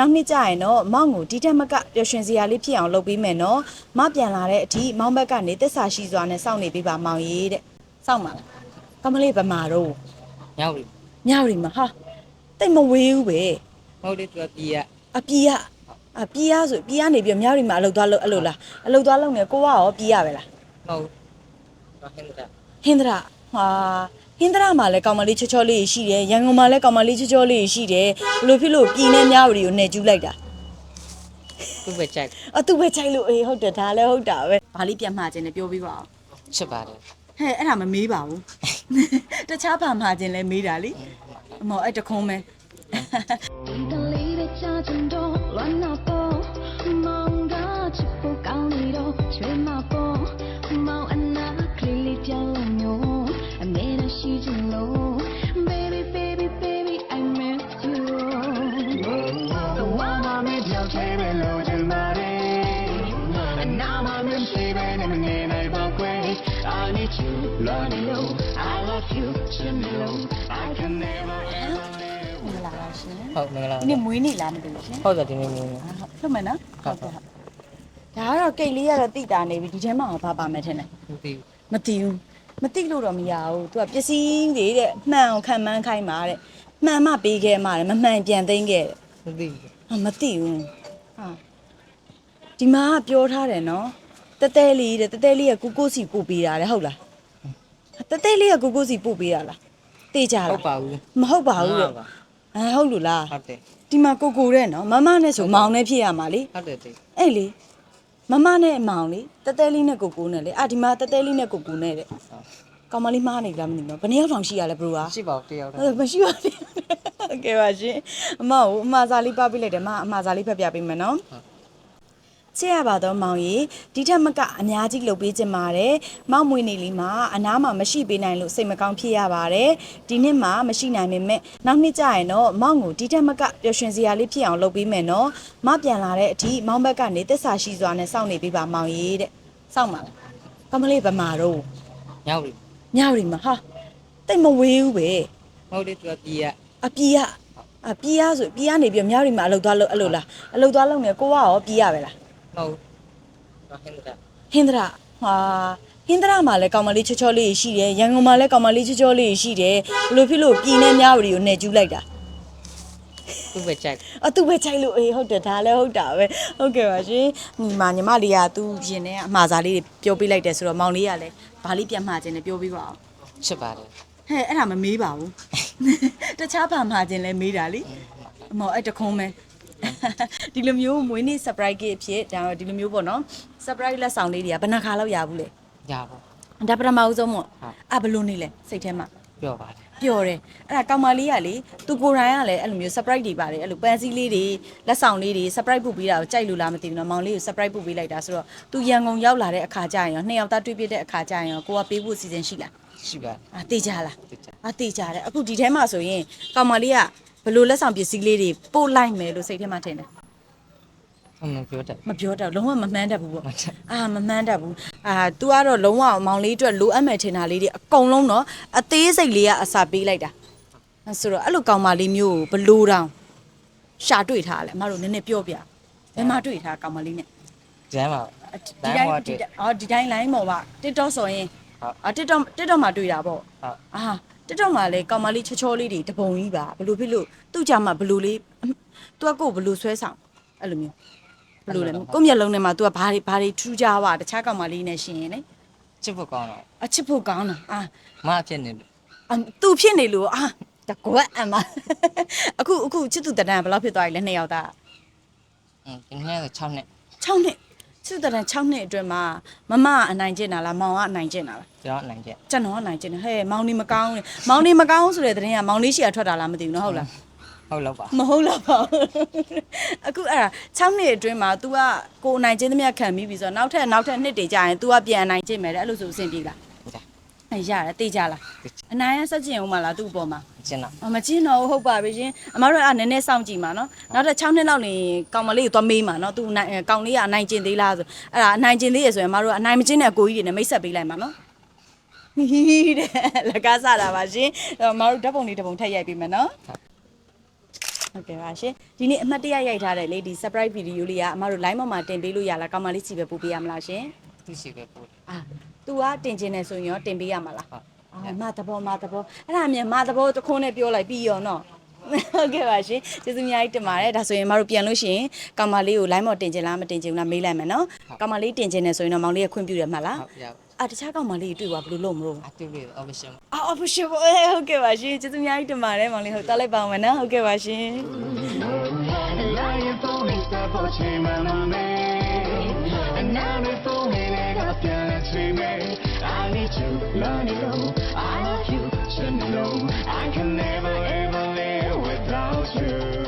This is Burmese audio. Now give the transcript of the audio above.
နောက်နှစ်ကျရင်တော့မောင်ကိုဒီထက်မကပျော်ရွှင်စရာလေးဖြစ်အောင်လုပ်ပေးမယ်နော်မပြန်လာတဲ့အထိမောင်ဘက်ကနေတစ္ဆာရှိစွာနဲ့စောင့်နေပေးပါမောင်ရေးတဲ့စောင့်ပါလားကမလေးဗမာတော့ညောက်ပြီညရီမှာဟာတိတ်မဝေးဘူးပဲမဟုတ်လေသူကပြည်ရအပြေကအပြေရဆိုပြေကနေပြီးမြောက်ရီမှာအလုပ်သွားလုပ်အဲ့လိုလားအလုပ်သွားလုပ်နေကိုကရောပြေရပဲလားမဟုတ်တော့ဟင်းတာဟင်္ဒရာဟာ ဟင်္ဒရာမှာလည်းကောင်မလေးချောချောလေးရှိတယ်ရန်ကုန်မှာလည်းကောင်မလေးချောချောလေးရှိတယ်ဘလို့ဖြစ်လို့ပြည်နဲ့မြဝတီကိုနေကျူးလိုက်တာသူ့ပဲကြိုက်အသူ့ပဲကြိုက်လို့အေးဟုတ်တယ်ဒါလည်းဟုတ်တာပဲဘာလေးပြန်မှာခြင်းနဲ့ပြောပြီးပါအောင်ချစ်ပါတယ်ဟဲ့အဲ့ဒါမမေးပါဘူးတခြားဘာမှာခြင်းလဲမေးတာလीအမော်အဲ့တခုံးပဲ 달리를 찾은 도 런너도 뭔가 짚고 가니로 မရှိဘဲနဲ့မငယ်နိုင်ပါကွယ် I need you love me oh I love you ချစ်မလို့ I can never ever မင်္ဂလာပါရှင်ဟုတ်မင်္ဂလာပါဒီမွေးနေ့လားမသိဘူးရှင်ဟုတ်ကဲ့ဒီနေ့မွေးနေ့လွတ်မယ်နော်ဟုတ်ကဲ့ဒါကတော့ကိတ်လေးကတော့တိတာနေပြီဒီထဲမှာဘာပါမယ်ထင်တယ်မသိဘူးမသိဘူးမသိလို့တော့မရဘူး။ तू ကပစ္စည်းတွေတဲ့မှန်အောင်ခံမှန်းခိုင်းပါတဲ့။မှန်မှပေးခဲ့မှတဲ့မမှန်ပြန်သိမ်းခဲ့တဲ့။မသိဘူး။ဟာမသိဘူး။ဟာဒီမှာကပြောထားတယ်နော် တဲတဲလေးတဲ့တဲတဲလေးကကိုကိုစီပို့ပေးတာတဲ့ဟုတ်လားတဲတဲလေးကကိုကိုစီပို့ပေးတာလားတေးကြလားဟုတ်ပါဘူးမဟုတ်ပါဘူးတော့အဲဟုတ်လို့လားဟုတ်တယ်ဒီမှာကိုကိုတဲ့နော်မမနဲ့ဆိုမောင်နဲ့ဖြစ်ရမှာလေဟုတ်တယ်တေးအဲ့လေမမနဲ့မောင်လေတဲတဲလေးနဲ့ကိုကိုနဲ့လေအာဒီမှာတဲတဲလေးနဲ့ကိုကိုနဲ့တဲ့ကောင်မလေးမှားနေလားမသိဘူးဘယ်နှစ်ယောက်တောင်ရှိရလဲဘရိုကရှိပါဦးတယောက်တော့မရှိပါဘူးဟုတ်ကဲ့ပါရှင်အမကိုအမစာလေးပပေးလိုက်တယ်မအမစာလေးဖက်ပြပေးမယ်နော် ချစ်ရပါတော့မောင်ကြီးဒီထက်မကအများကြီးလုပ်ပေးခြင်းပါတယ်မောင်မွေနေလေးမှာအနားမှာမရှိပေးနိုင်လို့စိတ်မကောင်းဖြစ်ရပါတယ်ဒီနှစ်မှာမရှိနိုင်ပေမဲ့နောက်နှစ်ကျရင်တော့မောင်ကိုဒီထက်မကပျော်ရွှင်စရာလေးဖြစ်အောင်လုပ်ပေးမယ်နော်မပြန်လာတဲ့အထိမောင်ဘက်ကနေတစ္ဆာရှိစွာနဲ့စောင့်နေပေးပါမောင်ကြီးတဲ့စောင့်ပါလားကမလေးဗမာတော့ညောက်ပြီညရီမှာဟာတိတ်မဝေးဘူးပဲမဟုတ်လေသူကပြည်ရအပြေကအပြေရဆိုပြေကနေပြီးမြောက်ရီမှာအလုပ်သွားလုပ်အဲ့လိုလားအလုပ်သွားလုပ်နေကိုကရောပြေရပဲလား မဟုတ်တော့ဟင်းတာဟင်္ဒရာဟာဟင်္ဒရာမှာလည်းကောင်မလေးချောချောလေးရှိတယ်ရန်ကုန်မှာလည်းကောင်မလေးချောချောလေးရှိတယ်ဘလို့ဖြစ်လို့ပြည်နဲ့မြောက်ရီကိုနေကျူးလိုက်တာသူ့ပဲကြိုက်အတူပဲချိုက်လို့အေးဟုတ်တယ်ဒါလည်းဟုတ်တာပဲဟုတ်ကဲ့ပါရှင်ညီမညီမလေးကသူရင်ထဲအမှားစားလေးတွေပြောပြလိုက်တယ်ဆိုတော့မောင်လေးကလည်းဘာလေးပြန်မှားခြင်းနဲ့ပြောပြပါအောင်ချစ်ပါတယ်ဟဲ့အဲ့ဒါမမေးပါဘူးတခြားဘာမှားခြင်းလဲမေးတာလीအမောအဲ့တခုံးမဲ ဒီလိုမျိုးမွေးနေ့ surprise gift အဖြစ်ဒါတော့ဒီလိုမျိုးပေါ့နော် surprise လက်ဆောင်လေးတွေကဘယ်နှခါလောက်ရဘူးလဲရပါဒါပထမဦးဆုံးပေါ့ဟုတ် အဘလို့နေလဲစိတ်ထဲမှာ ပြောပါတယ်ပျော်တယ်အဲ့ဒါကောင်မလေးကလေသူကိုယ်တိုင်ကလည်းအဲ့လိုမျိုး surprise တွေပါတယ်အဲ့လိုပန်းစည်းလေးတွေလက်ဆောင်လေးတွေ surprise ပို့ပေးတာကိုကြိုက်လို့လားမသိဘူးနော်မောင်လေးကို surprise ပို့ပေးလိုက်တာဆိုတော့သူရန်ကုန်ရောက်လာတဲ့အခါကျရင်ရောနှစ်ယောက်သားတွေ့ပြတဲ့အခါကျရင်ရောကိုကပေးဖို့စီစဉ်ရှိလားရှိပါတယ်အာတေးကြလားတိကျအာတေးကြတယ်အခုဒီထဲမှာဆိုရင်ကောင်မလေးက ဘယ်လိုလက်ဆောင်ပစ္စည်းလေးတွေပို့လိုက်မယ်လို့စိတ်ထဲမှာထင်တယ်ဟုတ်မပြောတတ်မပြောတတ်ဘူးလုံးဝမမှန်းတတ်ဘူးပေါ့မတတ်အာမမှန်းတတ်ဘူးအာ तू ကတော့လုံးဝမောင်လေးအတွက်လိုအပ်မယ်ထင်တာလေးတွေအကုန်လုံးတော့အသေးစိတ်လေးကအစာပေးလိုက်တာအဲဆိုတော့အဲ့လိုကောင်မလေးမျိုးကိုဘလို့တောင်ရှာတွေ့ထားလဲအမတို့နည်းနည်းပြောပြဘယ်မှာတွေ့ထားကောင်မလေးနဲ့ကျမ်းပါအဒီတိုင်းလမ်းပေါ်ကတွေ့ဒီတိုင်းအော်ဒီတိုင်း line ပေါ်မှာ TikTok ဆိုရင်ဟုတ်အာ TikTok TikTok မှာတွေ့တာပေါ့ဟုတ်အာ TikTok မှာလဲကောင်မလေးချောချောလေးတွေတပုံကြီးပါဘလို့ဖြစ်လို့သူ့ကြမှာဘလို့လေး तू ကကိုယ်ဘလို့ဆွဲဆောင်အဲ့လိုမျိုးဘလို့လဲကိုယ့်မျက်လုံးထဲမှာ तू ကဘာတွေဘာတွေထူးခြားပါတခြားကောင်မလေးနဲ့ရှင်ရင်လေ ချစ်ဖို့ကောင်းတော့ အချစ်ဖို့ကောင်းတာအာ မအဖြစ်နေလို့ အမ်သူဖြစ်နေလို့အာတကွက်အမအခုအခုချစ်သူတဒံဘယ်လောက်ဖြစ်သွားပြီလဲနှစ်ယောက်သား อืมဒီနေ့က6နှစ် 6နှစ် ချစ်သူတဒံ6နှစ်အတွင်းမှာမမကအနိုင်ကျင့်တာလားမောင်ကအနိုင်ကျင့်တာလားကျွန်တော်နိုင်ချက်ကျွန်တော်ကအနိုင်ကျင့်တယ်ဟဲ့မောင်နေမကောင်းလေမောင်နေမကောင်းဆိုတဲ့တဲ့ရင်ကမောင်လေးရှိရထွက်တာလားမသိဘူးနော်ဟုတ်လားဟုတ်လောက်ပါမဟုတ်လားပေါ့အခုအဲ့ဒါ6နှစ်အတွင်းမှာ तू ကကိုအနိုင်ကျင့်သမျှခံပြီးပြီဆိုတော့နောက်ထပ်နောက်ထပ်နှစ်တွေကြာရင် तू ကပြန်အနိုင်ကျင့်မယ်တဲ့အဲ့လိုဆိုအဆင်ပြေလားဟုတ်တယ်အဲ့ ရတယ်တေးကြလားအနိုင်ရဆက်ကျင်အောင်မလားသူ့အပေါ်မှာကျင်းတော့အမကျင်းတော့ဘူးဟုတ်ပါပြီရှင်အမတို့ကနည်းနည်းစောင့်ကြည့်ပါနော်နောက်ထပ်6နှစ်လောက်နေကောင်မလေးကိုသွားမေးမှာနော်သူနိုင်အဲကောင်လေးကအနိုင်ကျင်သေးလားဆိုအဲ့ဒါအနိုင်ကျင်သေးရဆိုရင်အမတို့ကအနိုင်မကျင်တဲ့အကိုကြီးတွေနဲ့မိတ်ဆက်ပေးလိုက်မှာနော်ဟီးတဲ့လကားစားတာပါရှင်အဲ့တော့အမတို့ဓာတ်ပုံလေးတစ်ပုံထပ်ရိုက်ပေးမယ်နော်ဟုတ်ကဲ့ပါရှင်ဒီနေ့အမှတ်တရရိုက်ထားတယ်လေဒီ surprise video လေးကအမတို့ line ပေါ်မှာတင်ပေးလို့ရလားကောင်းမလေးကြည့်ပဲပို့ပေးရမလားရှင်သူရှိပဲပို့တယ်အာ तू ကတင်ကျင်နေဆိုရင်ရောတင်ပေးရမှာလားဟုတ်အော်မသဘောမသဘောအဲ့ဒါမြန်မသဘောတစ်ခုနဲ့ပြောလိုက်ပြီးရောနော်ဟုတ်ကဲ့ပါရှင်ကျေးဇူးအများကြီးတင်ပါတယ်ဒါဆိုရင်မတို့ပြန်လို့ရှိရင်ကောင်မလေးကို line ပေါ်တင်ကျင်လားမတင်ကျင်ဘူးလားမေးလိုက်မယ်နော်ကောင်မလေးတင်ကျင်နေဆိုရင်တော့မောင်လေးကခွင့်ပြုတယ်မှတ်လားဟုတ်ရပါအာတခြားကောင်မလေးတွေ့ပါဘယ်လိုလုပ်မလို့အတူလေး option အာ official ဟုတ်ကဲ့ပါရှင်ကျေးဇူးအများကြီးတင်ပါတယ်မောင်လေးဟုတ်တောက်လိုက်ပါအောင်မယ်နော်ဟုတ်ကဲ့ပါရှင် Lying for me, stop watching my mommy. And now the phone in it, I need you. I love you, you know. I can never ever live without you.